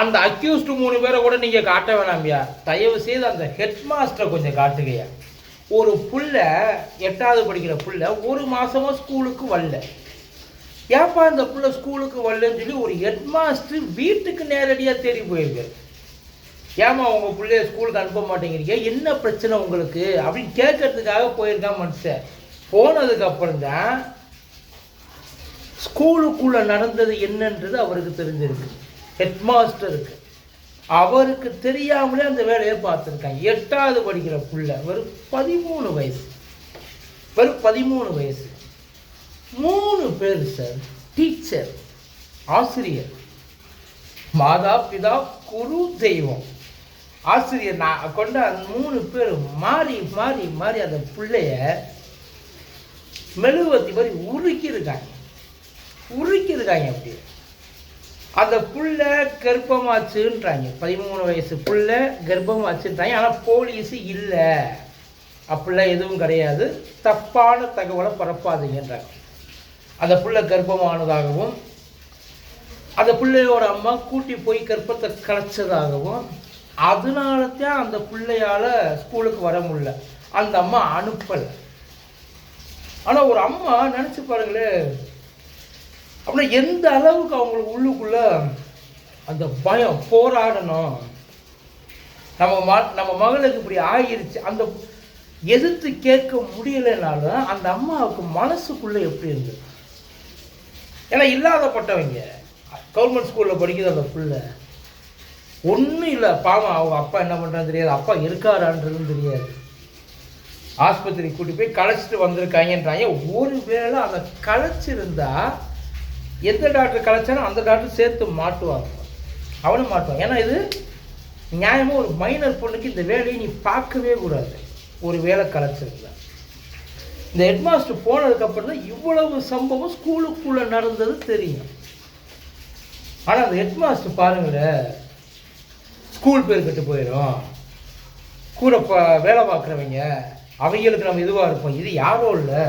அந்த அக்யூஸ்டு மூணு பேரை கூட நீங்கள் காட்ட வேணாம்யா தயவு செய்து அந்த ஹெட் மாஸ்டரை கொஞ்சம் காட்டுகையா ஒரு புள்ள எட்டாவது படிக்கிற புள்ள ஒரு மாதமாக ஸ்கூலுக்கு வரல. ஏப்பா இந்த புள்ள ஸ்கூலுக்கு வரலன்னு சொல்லி ஒரு ஹெட் மாஸ்டர் வீட்டுக்கு நேரடியாக தேடி போயிருக்காரு. ஏமா உங்கள் பிள்ளைய ஸ்கூலுக்கு அனுப்ப மாட்டேங்கிறீங்க? என்ன பிரச்சனை உங்களுக்கு? அப்படின்னு கேட்கறதுக்காக போயிருக்கான் மனுஷன். போனதுக்கப்புறம் தான் ஸ்கூலுக்குள்ளே நடந்தது என்னன்றது அவருக்கு தெரிஞ்சிருக்கு. ஹெட் மாஸ்டருக்கு அவருக்கு தெரியாமலே அந்த வேலையை பார்த்துருக்காங்க. எட்டாவது படிக்கிற புள்ள வெறும் பதிமூணு வயசு. வெறும் பதிமூணு வயசு. மூணு பேர் சார் டீச்சர் ஆசிரியர். மாதா பிதா குரு தெய்வம். ஆசிரியர் நான் கொண்ட அந்த மூணு பேர் மாறி மாறி மாறி அந்த பிள்ளைய மெழுகுவத்தி மாதிரி உருக்கியிருக்காங்க. உருக்கியிருக்காங்க அப்படி அந்த புள்ள கர்ப்பமாச்சுன்றாங்க. பதிமூணு வயசு புள்ள கர்ப்பமாச்சுன்றாங்க. ஆனால் போலீஸ் இல்லை. அப்படிலாம் எதுவும் கிடையாது. தப்பான தகவலை பரப்பாதுங்கன்றாங்க. அந்த புள்ள கர்ப்பமானதாகவும் அந்த பிள்ளையோட அம்மா கூட்டி போய் கர்ப்பத்தை கலைச்சதாகவும் அதனால தான் அந்த பிள்ளையால் ஸ்கூலுக்கு வர முடியல. அந்த அம்மா அனுப்பலை. ஆனால் ஒரு அம்மா நினச்சி பாருங்களேன் அப்படின்னா எந்த அளவுக்கு அவங்களுக்கு உள்ளுக்குள்ள அந்த பயம் போராடணும். நம்ம ம நம்ம மகளுக்கு இப்படி ஆகிருச்சு அந்த எதிர்த்து கேட்க முடியலைனாலும் அந்த அம்மாவுக்கு மனசுக்குள்ளே எப்படி இருந்தது ஏன்னா இல்லாதப்பட்டவங்க கவர்மெண்ட் ஸ்கூலில் படிக்கிறது அந்த பிள்ளை ஒன்றும் இல்லை. பாவம் அவங்க அப்பா என்ன பண்ணுறான்னு தெரியாது. அப்பா இருக்காரான்றதும் தெரியாது. ஆஸ்பத்திரி கூட்டி போய் களைச்சிட்டு வந்திருக்காங்கன்றாங்க. ஒருவேளை அந்த களைச்சிருந்தா எந்த டாக்டர் கலைச்சாலும் அந்த டாக்டர் சேர்த்து மாட்டுவாங்க அவனும் மாட்டுவான் ஏன்னா இது நியாயமாக ஒரு மைனர் பொண்ணுக்கு இந்த வேலையை நீ பார்க்கவே கூடாது. ஒரு வேலை கலைச்சிருந்தா இந்த ஹெட்மாஸ்டர் போனதுக்கப்புறம் தான் இவ்வளவு சம்பவம் ஸ்கூலுக்குள்ளே நடந்தது தெரியும். ஆனால் அந்த ஹெட்மாஸ்டர் பாருங்களேன் ஸ்கூல் பேர் கட்டு போயிடும் கூட ப வேலை பார்க்குறவங்க அவங்களுக்கு நம்ம இதுவாக இருப்போம். இது யாரும் இல்லை.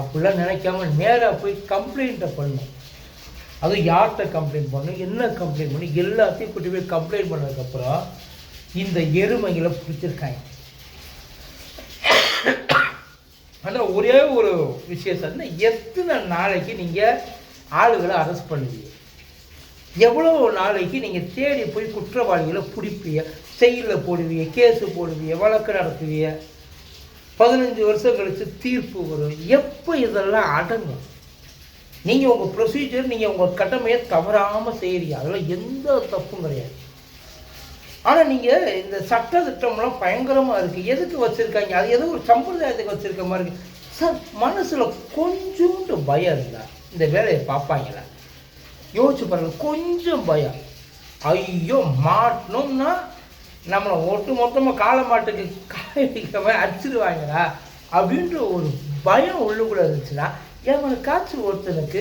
அப்படிலாம் நினைக்காம நேராக போய் கம்ப்ளைண்ட்டை பண்ணும் அதுவும் யார்கிட்ட கம்ப்ளைண்ட் பண்ணும் என்ன கம்ப்ளைண்ட் பண்ணி எல்லாத்தையும் கூட்டி போய் கம்ப்ளைண்ட் பண்ணதுக்கப்புறம் இந்த எருமைகளை பிடிச்சிருக்காங்க. ஆனால் ஒரே ஒரு விஷயம் எத்தனை நாளைக்கு நீங்கள் ஆளுகளை அரெஸ்ட் பண்ணுவீங்க? எவ்வளோ நாளைக்கு நீங்கள் தேடி போய் குற்றவாளிகளை பிடிப்பீங்க? செயலில் போடுவீங்க கேஸு போடுவீங்க வழக்கு நடத்துவீங்க? பதினஞ்சு வருஷம் கழித்து தீர்ப்பு வரும். எப்போ இதெல்லாம் அடங்கும்? நீங்கள் உங்கள் ப்ரொசீஜர் நீங்கள் உங்கள் கடமையை தவறாமல் செய்கிறீங்க அதெல்லாம் எந்த தப்பும் கிடையாது. ஆனால் நீங்கள் இந்த சட்ட திட்டம்லாம் பயங்கரமாக இருக்குது எதுக்கு வச்சுருக்காங்க? அது ஏதோ ஒரு சம்பிரதாயத்துக்கு வச்சுருக்க மாதிரி இருக்குது சார் மனசில் கொஞ்சோண்டு பயம் இருந்தால் இந்த வேலையை பார்ப்பாங்களா? யோசிச்சு பாருங்கள் கொஞ்சம் பயம். ஐயோ மாட்டணும்னா நம்மளை ஒட்டு மொத்தமாக காளை மாட்டுக்கு காய வைக்காம அடிச்சிடுவாங்களா அப்படின்ற ஒரு பயம் உள்ளுக்குள்ளே இருந்துச்சுன்னா எவனுக்காச்சும் ஒருத்தனுக்கு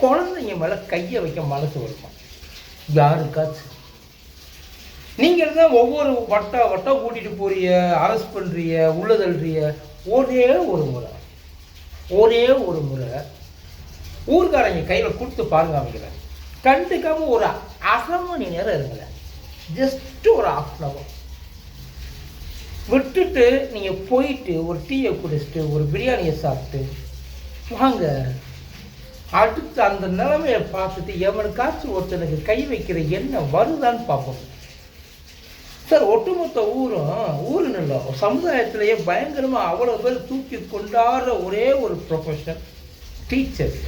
குழந்தைங்க மேலே கையை வைக்க மனசு வருமா? யாருக்காச்சும் நீங்கள் தான் ஒவ்வொரு வட்டா வட்டம் கூட்டிகிட்டு போறிய அரெஸ்ட் பண்ணுறிய உள்ள தள்ளுறிய ஒரே ஒரு முறை ஒரே ஒரு முறை ஊர்காரங்க கையில் கொடுத்து பாருங்க அவங்கள. கண்டுக்காமல் ஒரு அரை மணி நேரம் இருங்களேன். ஜஸ்ட் ஒரு ஆஃப் அன் அவர் விட்டுட்டு நீங்கள் போயிட்டு ஒரு டீயை குடிச்சிட்டு ஒரு பிரியாணியை சாப்பிட்டு வாங்க. அடுத்து அந்த நிலைமையை பார்த்துட்டு எவனுக்காச்சும் ஒருத்தனுக்கு கை வைக்கிற எண்ணம் வருதான்னு பார்ப்போம். சார் ஒட்டுமொத்த ஊரும் ஊருன்னு இல்லை சமுதாயத்திலேயே பயங்கரமாக அவ்வளோ பேர் தூக்கி கொண்டாடுற ஒரே ஒரு ப்ரொஃபஷன் டீச்சர்ஸ்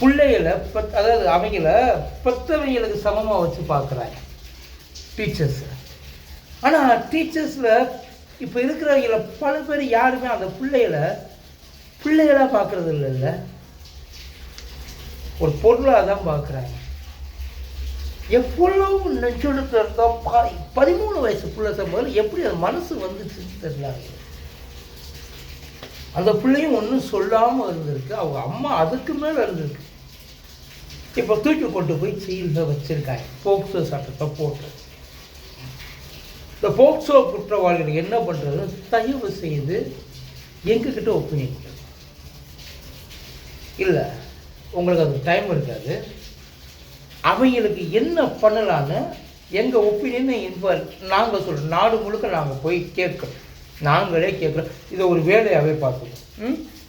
பிள்ளைகளை பத் அதாவது அவங்கள பெற்றவங்களுக்கு சமமாக வச்சு பார்க்குறாங்க. டீச்சர்ஸ் ஆனால் டீச்சர்ஸில் இப்போ இருக்கிறவங்கள பல பேர் யாருமே அந்த பிள்ளைகளை பிள்ளைகளாக பார்க்குறது இல்லைல்ல ஒரு பொருளாக தான் பார்க்குறாங்க. எவ்வளவு நெஞ்செடுத்து இருந்தால் பா பதிமூணு வயசு பிள்ளை சம்பவம் எப்படி அது மனசு வந்துச்சுன்னு தெரியல அந்த பிள்ளையும் ஒன்றும் சொல்லாமல் இருந்திருக்கு. அவங்க அம்மா அதுக்கு மேலே இருந்திருக்கு. இப்போ தூக்கி கொண்டு போய் சீல்ல வச்சிருக்காங்க. போக்சோ சட்டத்தை போட்டு. இந்த போக்சோ குற்றவாளிகள் என்ன பண்ணுறது தயவு செய்து எங்ககிட்ட ஒப்பீனியன் கொடுங்க. இல்லை உங்களுக்கு அது டைம் இருக்காது. அவங்களுக்கு என்ன பண்ணலான்னு எங்கள் ஒப்பீனியனை இப்போ நாங்கள் சொல்கிறோம் நாடு முழுக்க நாங்கள் போய் கேட்குறோம். நாங்களே கேட்குறோம். இதை ஒரு வேலையாகவே பார்த்துக்கோம் ம்?